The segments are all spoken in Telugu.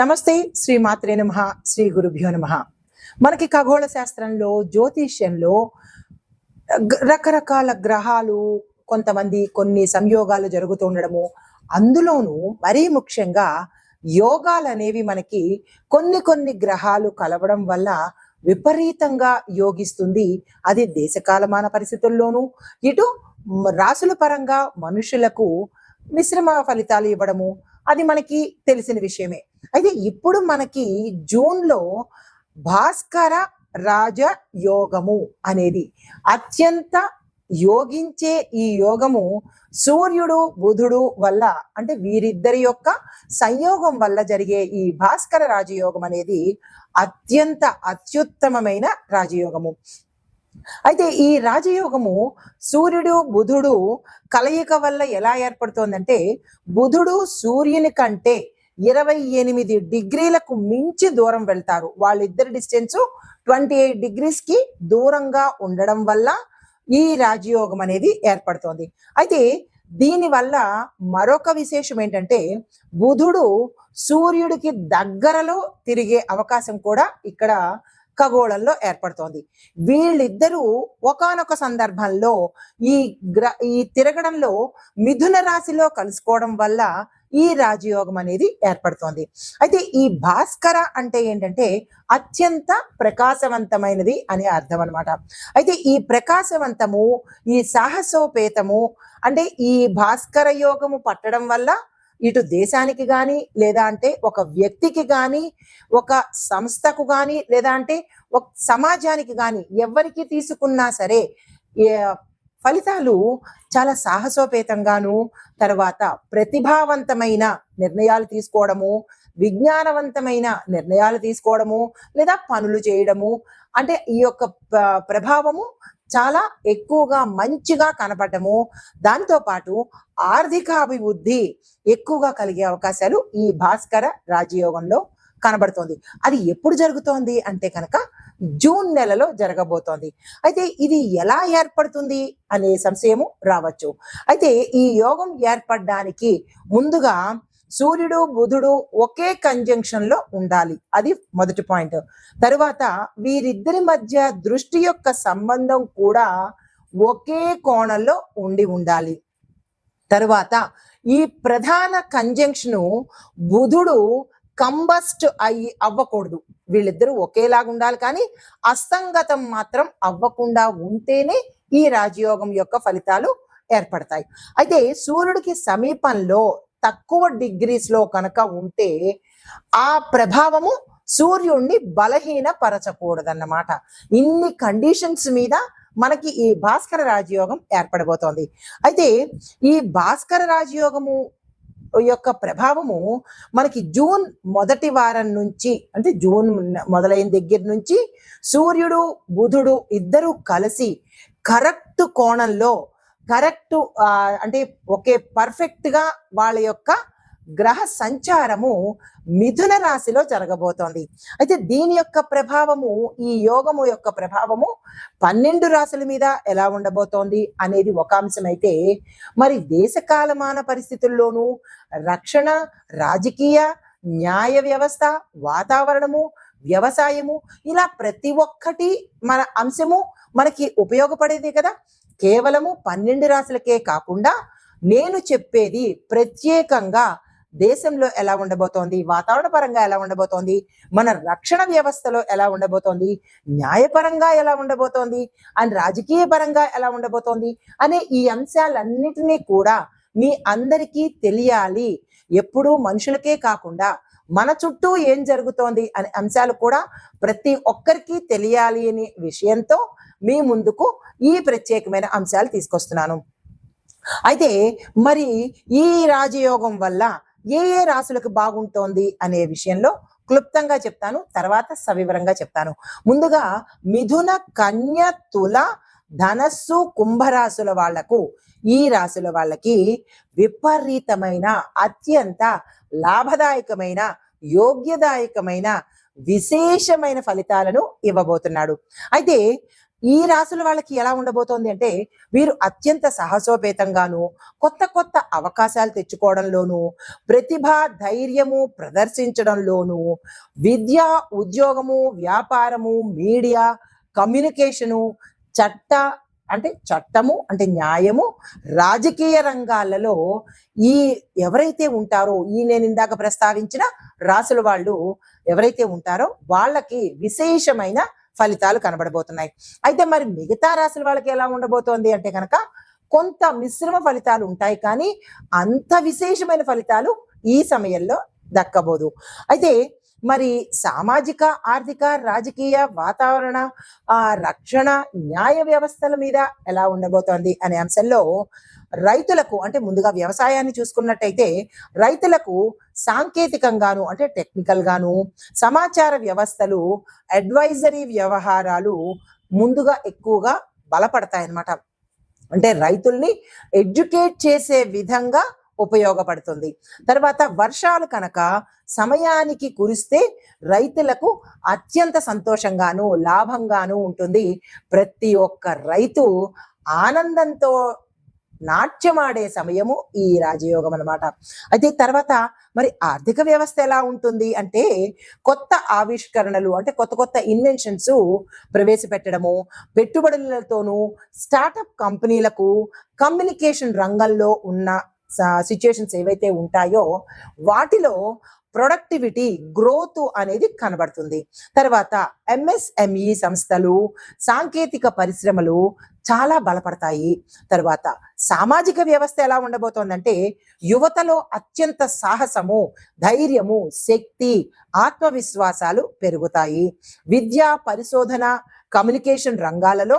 నమస్తే శ్రీ మాత్రే నమ శ్రీ గురుభ్యో నమ. మనకి ఖగోళ శాస్త్రంలో జ్యోతిష్యంలో రకరకాల గ్రహాలు కొంతమంది కొన్ని సంయోగాలు జరుగుతూ ఉండడము. అందులోనూ మరీ ముఖ్యంగా యోగాలు అనేవి మనకి కొన్ని కొన్ని గ్రహాలు కలవడం వల్ల విపరీతంగా యోగిస్తుంది. అది దేశకాలమాన పరిస్థితుల్లోనూ ఇటు రాసుల పరంగా మనుషులకు మిశ్రమ ఫలితాలు ఇవ్వడము అది మనకి తెలిసిన విషయమే. అయితే ఇప్పుడు మనకి జూన్లో భాస్కర రాజ యోగము అనేది అత్యంత యోగించే ఈ యోగము సూర్యుడు బుధుడు వల్ల అంటే వీరిద్దరి యొక్క సంయోగం వల్ల జరిగే ఈ భాస్కర రాజయోగం అనేది అత్యంత అత్యుత్తమమైన రాజయోగము. అయితే ఈ రాజయోగము సూర్యుడు బుధుడు కలయిక వల్ల ఎలా ఏర్పడుతోందంటే బుధుడు సూర్యుని కంటే ఇరవై ఎనిమిది డిగ్రీలకు మించి దూరం వెళ్తారు. వాళ్ళిద్దరి డిస్టెన్స్ ట్వంటీ ఎయిట్ డిగ్రీస్కి దూరంగా ఉండడం వల్ల ఈ రాజయోగం అనేది ఏర్పడుతోంది. అయితే దీని వల్ల మరొక విశేషం ఏంటంటే బుధుడు సూర్యుడికి దగ్గరలో తిరిగే అవకాశం కూడా ఇక్కడ ఖగోళంలో ఏర్పడుతోంది. వీళ్ళిద్దరూ ఒకానొక సందర్భంలో ఈ గ్ర ఈ తిరగడంలో మిథున రాశిలో కలుసుకోవడం వల్ల ఈ రాజయోగం అనేది ఏర్పడుతోంది. అయితే ఈ భాస్కర అంటే ఏంటంటే అత్యంత ప్రకాశవంతమైనది అనే అర్థం అనమాట అయితే ఈ ప్రకాశవంతము ఈ సాహసోపేతము అంటే ఈ భాస్కర యోగము పట్టడం వల్ల ఇటు దేశానికి కానీ లేదా అంటే ఒక వ్యక్తికి కానీ ఒక సంస్థకు కానీ లేదా అంటే ఒక సమాజానికి కానీ ఎవరికి తీసుకున్నా సరే ఫలితాలు చాలా సాహసోపేతంగాను తర్వాత ప్రతిభావంతమైన నిర్ణయాలు తీసుకోవడము విజ్ఞానవంతమైన నిర్ణయాలు తీసుకోవడము లేదా పనులు చేయడము అంటే ఈ యొక్క ప్రభావము చాలా ఎక్కువగా మంచిగా కనపడము దాంతో పాటు ఆర్థిక అభివృద్ధి ఎక్కువగా కలిగే అవకాశాలు ఈ భాస్కర రాజయోగంలో కనబడుతోంది. అది ఎప్పుడు జరుగుతోంది అంటే కనుక జూన్ నెలలో జరగబోతోంది. అయితే ఇది ఎలా ఏర్పడుతుంది అనే సంశయము రావచ్చు. అయితే ఈ యోగం ఏర్పడడానికి ముందుగా సూర్యుడు బుధుడు ఒకే కంజంక్షన్లో ఉండాలి. అది మొదటి పాయింట్ తరువాత వీరిద్దరి మధ్య దృష్టి యొక్క సంబంధం కూడా ఒకే కోణంలో ఉండి ఉండాలి. తరువాత ఈ ప్రధాన కంజంక్షను బుధుడు కంబస్ట్ అయ్యి అవ్వకూడదు. వీళ్ళిద్దరూ ఒకేలాగా ఉండాలి కానీ అసంగతం మాత్రం అవ్వకుండా ఉంటేనే ఈ రాజయోగం యొక్క ఫలితాలు ఏర్పడతాయి. అయితే సూర్యుడికి సమీపంలో తక్కువ డిగ్రీస్లో కనుక ఉంటే ఆ ప్రభావము సూర్యుణ్ణి బలహీన పరచకూడదన్నమాట ఇన్ని కండిషన్స్ మీద మనకి ఈ భాస్కర రాజయోగం ఏర్పడబోతోంది. అయితే ఈ భాస్కర రాజయోగము యొక్క ప్రభావము మనకి జూన్ మొదటి వారం నుంచి అంటే జూన్ మొదలైన దగ్గర నుంచి సూర్యుడు బుధుడు ఇద్దరు కలిసి కరెక్ట్ కోణంలో కరెక్ట్ అంటే ఒకే పర్ఫెక్ట్గా వాళ్ళ యొక్క గ్రహ సంచారము మిథున రాశిలో జరగబోతోంది. అయితే దీని యొక్క ప్రభావము ఈ యోగము యొక్క ప్రభావము పన్నెండు రాశుల మీద ఎలా ఉండబోతోంది అనేది ఒక అంశం అయితే మరి దేశకాలమాన పరిస్థితుల్లోనూ రక్షణ రాజకీయ న్యాయ వ్యవస్థ వాతావరణము వ్యవసాయము ఇలా ప్రతి ఒక్కటి మన అంశము మనకి ఉపయోగపడేది కదా. కేవలము పన్నెండు రాశులకే కాకుండా నేను చెప్పేది ప్రత్యేకంగా దేశంలో ఎలా ఉండబోతోంది? వాతావరణ పరంగా ఎలా ఉండబోతోంది? మన రక్షణ వ్యవస్థలో ఎలా ఉండబోతోంది? న్యాయపరంగా ఎలా ఉండబోతోంది? అండ్ రాజకీయ పరంగా ఎలా ఉండబోతోంది? అనే ఈ అంశాలన్నిటినీ కూడా మీ అందరికీ తెలియాలి. ఎప్పుడూ మనుషులకే కాకుండా మన చుట్టూ ఏం జరుగుతోంది అనే అంశాలు కూడా ప్రతి ఒక్కరికి తెలియాలి అనే విషయంతో మీ ముందుకు ఈ ప్రత్యేకమైన అంశాలు తీసుకొస్తున్నాను. అయితే మరి ఈ రాజయోగం వల్ల ఏ ఏ రాశులకు బాగుంటోంది అనే విషయంలో క్లుప్తంగా చెప్తాను తర్వాత సవివరంగా చెప్తాను. ముందుగా మిథున కన్య తుల ధనస్సు కుంభరాశుల వాళ్ళకు ఈ రాశుల వాళ్ళకి విపరీతమైన అత్యంత లాభదాయకమైన యోగ్యదాయకమైన విశేషమైన ఫలితాలను ఇవ్వబోతున్నాడు. అయితే ఈ రాసుల వాళ్ళకి ఎలా ఉండబోతోంది అంటే వీరు అత్యంత సాహసోపేతంగాను కొత్త కొత్త అవకాశాలు తెచ్చుకోవడంలోను ప్రతిభ ధైర్యము ప్రదర్శించడంలోను విద్య ఉద్యోగము వ్యాపారము మీడియా కమ్యూనికేషను చట్ట అంటే చట్టము అంటే న్యాయము రాజకీయ రంగాలలో ఈ ఎవరైతే ఉంటారో ఈ నేను ఇందాక ప్రస్తావించిన రాసుల వాళ్ళు ఎవరైతే ఉంటారో వాళ్ళకి విశేషమైన ఫలితాలు కనబడబోతున్నాయి. అయితే మరి మిగతా రాశుల వాళ్ళకి ఎలా ఉండబోతోంది అంటే కనుక కొంత మిశ్రమ ఫలితాలు ఉంటాయి కానీ అంత విశేషమైన ఫలితాలు ఈ సమయంలో దక్కబోదు. అయితే మరి సామాజిక ఆర్థిక రాజకీయ వాతావరణ ఆ రక్షణ న్యాయ వ్యవస్థల మీద ఎలా ఉండబోతోంది అనే అంశంలో రైతులకు అంటే ముందుగా వ్యవసాయాన్ని చూసుకున్నట్టయితే రైతులకు సాంకేతికంగాను అంటే టెక్నికల్ గాను సమాచార వ్యవస్థలు అడ్వైజరీ వ్యవహారాలు ముందుగా ఎక్కువగా బలపడతాయన్నమాట. అంటే రైతుల్ని ఎడ్యుకేట్ చేసే విధంగా ఉపయోగపడుతుంది. తర్వాత వర్షాలు కనుక సమయానికి కురిస్తే రైతులకు అత్యంత సంతోషంగాను లాభంగాను ఉంటుంది. ప్రతి ఒక్క రైతు ఆనందంతో నాట్యమాడే సమయము ఈ రాజయోగం అన్నమాట. అయితే తర్వాత మరి ఆర్థిక వ్యవస్థ ఎలా ఉంటుంది అంటే కొత్త ఆవిష్కరణలు అంటే కొత్త కొత్త ఇన్వెన్షన్స్ ప్రవేశపెట్టడము పెట్టుబడులతోనూ స్టార్టప్ కంపెనీలకు కమ్యూనికేషన్ రంగంలో ఉన్న సిచ్యుయేషన్స్ ఏవైతే ఉంటాయో వాటిలో ప్రొడక్టివిటీ గ్రోత్ అనేది కనబడుతుంది. తర్వాత ఎంఎస్ఎంఈ సంస్థలు సాంకేతిక పరిశ్రమలు చాలా బలపడతాయి. తర్వాత సామాజిక వ్యవస్థ ఎలా ఉండబోతోందంటే యువతలో అత్యంత సాహసము ధైర్యము శక్తి ఆత్మవిశ్వాసాలు పెరుగుతాయి. విద్య పరిశోధన కమ్యూనికేషన్ రంగాలలో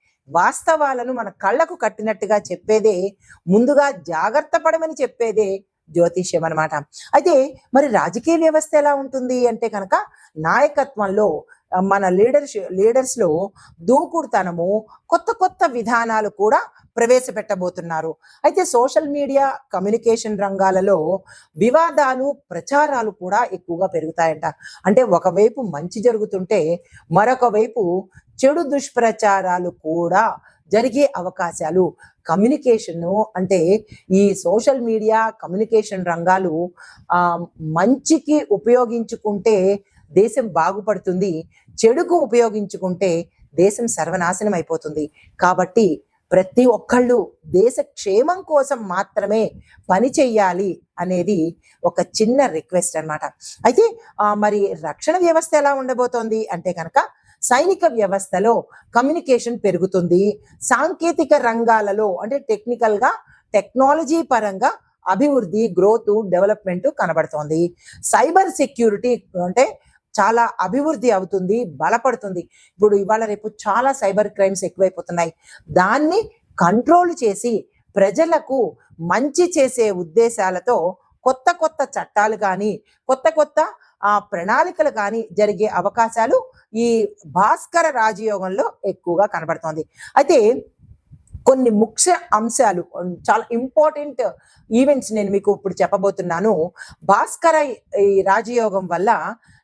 వాస్తవాలను మన కళ్ళకు కట్టినట్టుగా చెప్పేదే ముందుగా జాగ్రత్త పడమని చెప్పేదే జ్యోతిష్యం అన్నమాట. అయితే మరి రాజకీయ వ్యవస్థ ఎలా ఉంటుంది అంటే కనుక నాయకత్వంలో మన లీడర్స్ లీడర్స్లో దూకుడుతనము కొత్త కొత్త విధానాలు కూడా ప్రవేశపెట్టబోతున్నారు. అయితే సోషల్ మీడియా కమ్యూనికేషన్ రంగాలలో వివాదాలు ప్రచారాలు కూడా ఎక్కువగా పెరుగుతాయంట. అంటే ఒకవైపు మంచి జరుగుతుంటే మరొక వైపు చెడు దుష్ప్రచారాలు కూడా జరిగే అవకాశాలు. కమ్యూనికేషన్ అంటే ఈ సోషల్ మీడియా కమ్యూనికేషన్ రంగాలు ఆ మంచికి ఉపయోగించుకుంటే దేశం బాగుపడుతుంది. చెడుకు ఉపయోగించుకుంటే దేశం సర్వనాశనం అయిపోతుంది. కాబట్టి ప్రతి ఒక్కళ్ళు దేశ క్షేమం కోసం మాత్రమే పని చెయ్యాలి అనేది ఒక చిన్న రిక్వెస్ట్ అన్నమాట. అయితే మరి రక్షణ వ్యవస్థ ఎలా ఉండబోతోంది? అంటే కనుక సైనిక వ్యవస్థలో కమ్యూనికేషన్ పెరుగుతుంది. సాంకేతిక రంగాలలో అంటే టెక్నికల్గా టెక్నాలజీ పరంగా అభివృద్ధి గ్రోత్ డెవలప్మెంట్ కనబడుతోంది. సైబర్ సెక్యూరిటీ అంటే చాలా అభివృద్ధి అవుతుంది బలపడుతుంది. ఇప్పుడు ఇవాళ రేపు చాలా సైబర్ క్రైమ్స్ ఎక్కువైపోతున్నాయి. దాన్ని కంట్రోల్ చేసి ప్రజలకు మంచి చేసే ఉద్దేశాలతో కొత్త కొత్త చట్టాలు కానీ కొత్త కొత్త ఆ ప్రణాళికలు కానీ జరిగే అవకాశాలు ఈ భాస్కర రాజయోగంలో ఎక్కువగా కనబడుతోంది. అయితే కొన్ని ముఖ్య అంశాలు చాలా ఇంపార్టెంట్ ఈవెంట్స్ నేను మీకు ఇప్పుడు చెప్పబోతున్నాను. భాస్కర ఈ రాజయోగం వల్ల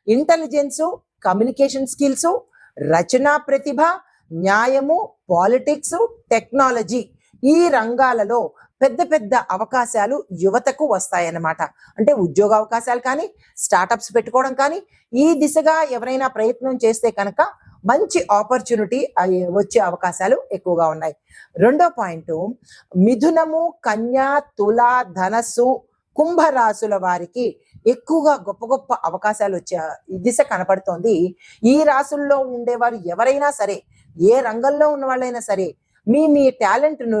ఇంటెలిజెన్సు కమ్యూనికేషన్ స్కిల్స్ రచనా ప్రతిభ న్యాయము పాలిటిక్స్ టెక్నాలజీ ఈ రంగాలలో పెద్ద పెద్ద అవకాశాలు యువతకు వస్తాయన్నమాట. అంటే ఉద్యోగ అవకాశాలు కానీ స్టార్టప్స్ పెట్టుకోవడం కానీ ఈ దిశగా ఎవరైనా ప్రయత్నం చేస్తే కనుక మంచి ఆపర్చునిటీ వచ్చే అవకాశాలు ఎక్కువగా ఉన్నాయి. రెండో పాయింట్ మిథునము కన్య తుల ధనస్సు కుంభరాశుల వారికి ఎక్కువగా గొప్ప గొప్ప అవకాశాలు వచ్చే దిశ కనపడుతోంది. ఈ రాసుల్లో ఉండేవారు ఎవరైనా సరే ఏ రంగంలో ఉన్న వాళ్ళైనా సరే మీ మీ టాలెంట్ను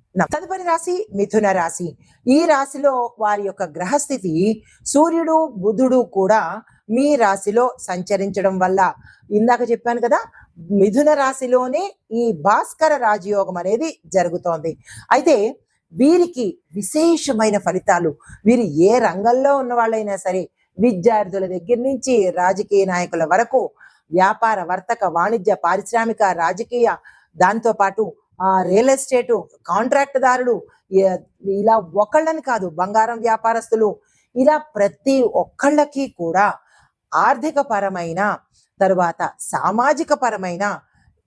తదుపరి రాశి మిథున రాశి. ఈ రాశిలో వారి యొక్క గ్రహస్థితి సూర్యుడు బుధుడు కూడా మీ రాశిలో సంచరించడం వల్ల. ఇందాక చెప్పాను కదా మిథున రాశిలోనే ఈ భాస్కర రాజయోగం అనేది జరుగుతోంది. అయితే వీరికి విశేషమైన ఫలితాలు వీరు ఏ రంగంలో ఉన్న వాళ్ళైనా సరే విద్యార్థుల దగ్గర నుంచి రాజకీయ నాయకుల వరకు వ్యాపార వర్తక వాణిజ్య పారిశ్రామిక రాజకీయ దాంతో పాటు రియల్ ఎస్టేటు కాంట్రాక్ట్ దారులు ఇలా ఒకళ్ళని కాదు బంగారం వ్యాపారస్తులు. ఇలా ప్రతి ఒక్కళ్ళకి కూడా ఆర్థిక పరమైన తరువాత సామాజిక పరమైన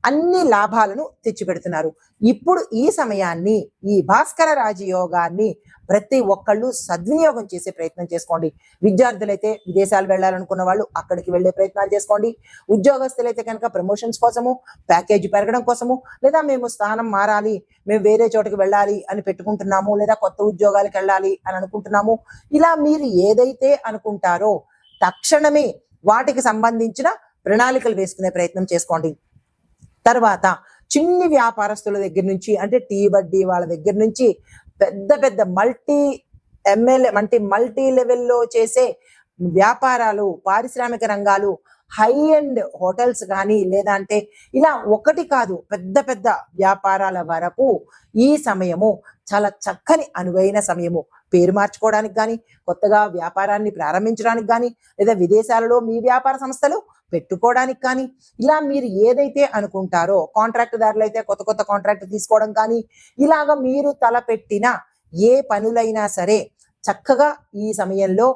అన్ని లాభాలను తెచ్చిపెడుతున్నారు. ఇప్పుడు ఈ సమయాన్ని ఈ భాస్కర రాజయోగాన్ని ప్రతి ఒక్కళ్ళు సద్వినియోగం చేసే ప్రయత్నం చేసుకోండి. విద్యార్థులైతే విదేశాలు వెళ్ళాలనుకున్న వాళ్ళు అక్కడికి వెళ్ళే ప్రయత్నాలు చేసుకోండి. ఉద్యోగస్తులైతే కనుక ప్రమోషన్స్ కోసము ప్యాకేజీ పెరగడం కోసము లేదా మేము స్థానం మారాలి మేము వేరే చోటకి వెళ్ళాలి అని పెట్టుకుంటున్నాము లేదా కొత్త ఉద్యోగాలకు వెళ్ళాలి అని అనుకుంటున్నాము ఇలా మీరు ఏదైతే అనుకుంటారో తక్షణమే వాటికి సంబంధించిన ప్రణాళికలు వేసుకునే ప్రయత్నం చేసుకోండి. తర్వాత చిన్ని వ్యాపారస్తుల దగ్గర నుంచి అంటే టీ వడ్డీ వాళ్ళ దగ్గర నుంచి పెద్ద పెద్ద మల్టీ ఎమ్మెల్యే అంటే మల్టీ లెవెల్లో చేసే వ్యాపారాలు పారిశ్రామిక రంగాలు హై ఎండ్ హోటల్స్ కానీ లేదా అంటే ఇలా ఒకటి కాదు పెద్ద పెద్ద వ్యాపారాల వరకు ఈ సమయము చాలా చక్కని అనువైన సమయము. పేరు మార్చుకోవడానికి కానీ కొత్తగా వ్యాపారాన్ని ప్రారంభించడానికి కానీ లేదా విదేశాలలో మీ వ్యాపార సంస్థలు పెట్టుకోవడానికి కానీ ఇలా మీరు ఏదైతే అనుకుంటారో కాంట్రాక్ట్ దారులు అయితే కొత్త కొత్త కాంట్రాక్ట్ తీసుకోవడం కానీ ఇలాగ మీరు తలపెట్టిన ఏ పనులైనా సరే చక్కగా ఈ సమయంలో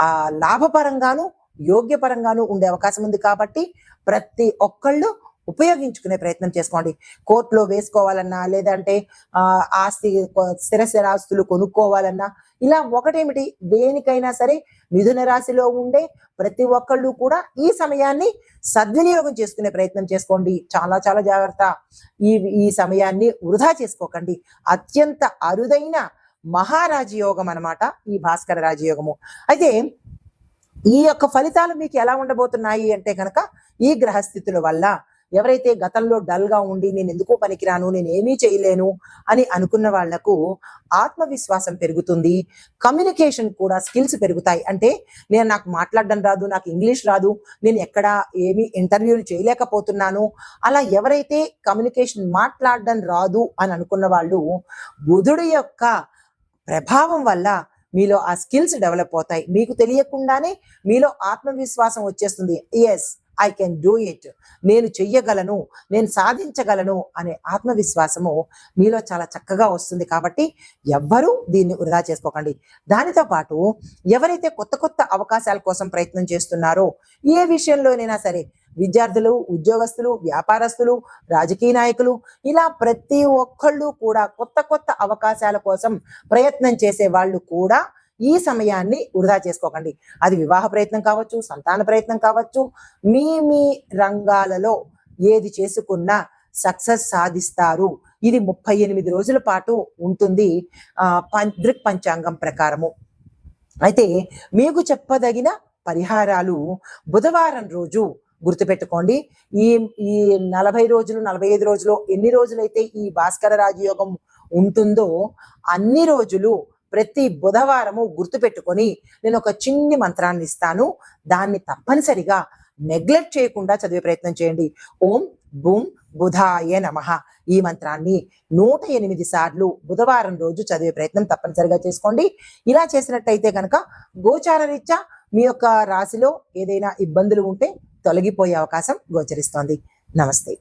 ఆ లాభపరంగాను యోగ్యపరంగాను ఉండే అవకాశం ఉంది కాబట్టి ప్రతి ఒక్కళ్ళు ఉపయోగించుకునే ప్రయత్నం చేసుకోండి. కోర్టులో వేసుకోవాలన్నా లేదంటే ఆస్తి స్థిర స్థిరాస్తులు కొనుక్కోవాలన్నా ఇలా ఒకటేమిటి? దేనికైనా సరే మిథున రాశిలో ఉండే ప్రతి ఒక్కళ్ళు కూడా ఈ సమయాన్ని సద్వినియోగం చేసుకునే ప్రయత్నం చేసుకోండి. చాలా చాలా జాగ్రత్త. ఈ ఈ సమయాన్ని వృధా చేసుకోకండి. అత్యంత అరుదైన మహారాజయోగం అన్నమాట ఈ భాస్కర రాజయోగము. అయితే ఈ యొక్క ఫలితాలు మీకు ఎలా ఉండబోతున్నాయి అంటే కనుక ఈ గ్రహస్థితుల వల్ల ఎవరైతే గతంలో డల్గా ఉండి నేను ఎందుకు పనికిరాను నేను ఏమీ చేయలేను అని అనుకున్న వాళ్ళకు ఆత్మవిశ్వాసం పెరుగుతుంది. కమ్యూనికేషన్ కూడా స్కిల్స్ పెరుగుతాయి. అంటే నేను నాకు మాట్లాడడం రాదు నాకు ఇంగ్లీష్ రాదు నేను ఎక్కడ ఏమీ ఇంటర్వ్యూలు చేయలేకపోతున్నాను. అలా ఎవరైతే కమ్యూనికేషన్ మాట్లాడడం రాదు అని అనుకున్న వాళ్ళు బుధుడి యొక్క ప్రభావం వల్ల మీలో ఆ స్కిల్స్ డెవలప్ అవుతాయి. మీకు తెలియకుండానే మీలో ఆత్మవిశ్వాసం వచ్చేస్తుంది. Yes I can do it నేను చెయ్యగలను. నేను సాధించగలను అనే ఆత్మవిశ్వాసము మీలో చాలా చక్కగా వస్తుంది కాబట్టి ఎవ్వరూ దీన్ని వృధా చేసుకోకండి. దానితో పాటు ఎవరైతే కొత్త కొత్త అవకాశాల కోసం ప్రయత్నం చేస్తున్నారో ఏ విషయంలోనైనా సరే విద్యార్థులు ఉద్యోగస్తులు వ్యాపారస్తులు రాజకీయ నాయకులు ఇలా ప్రతి ఒక్కళ్ళు కూడా కొత్త కొత్త అవకాశాల కోసం ప్రయత్నం చేసే వాళ్ళు కూడా ఈ సమయాన్ని వృధా చేసుకోకండి. అది వివాహ ప్రయత్నం కావచ్చు సంతాన ప్రయత్నం కావచ్చు మీ మీ రంగాలలో ఏది చేసుకున్నా సక్సెస్ సాధిస్తారు. ఇది ముప్పై ఎనిమిది రోజుల పాటు ఉంటుంది పం- దృక్ పంచాంగం ప్రకారము. అయితే మీకు చెప్పదగిన పరిహారాలు బుధవారం రోజు గుర్తుపెట్టుకోండి. ఈ ఈ నలభై రోజులు నలభై ఐదు రోజులు ఎన్ని రోజులైతే ఈ భాస్కర రాజయోగం ఉంటుందో అన్ని రోజులు ప్రతి బుధవారము గుర్తుపెట్టుకొని నేను ఒక చిన్ని మంత్రాన్ని ఇస్తాను. దాన్ని తప్పనిసరిగా నెగ్లెక్ట్ చేయకుండా చదివే ప్రయత్నం చేయండి. ఓం బూమ్ బుధాయ నమః. ఈ మంత్రాన్ని నూట ఎనిమిది సార్లు బుధవారం రోజు చదివే ప్రయత్నం తప్పనిసరిగా చేసుకోండి. ఇలా చేసినట్టయితే కనుక గోచార రీత్యా మీ యొక్క రాశిలో ఏదైనా ఇబ్బందులు ఉంటే తొలగిపోయే అవకాశం గోచరిస్తోంది. నమస్తే.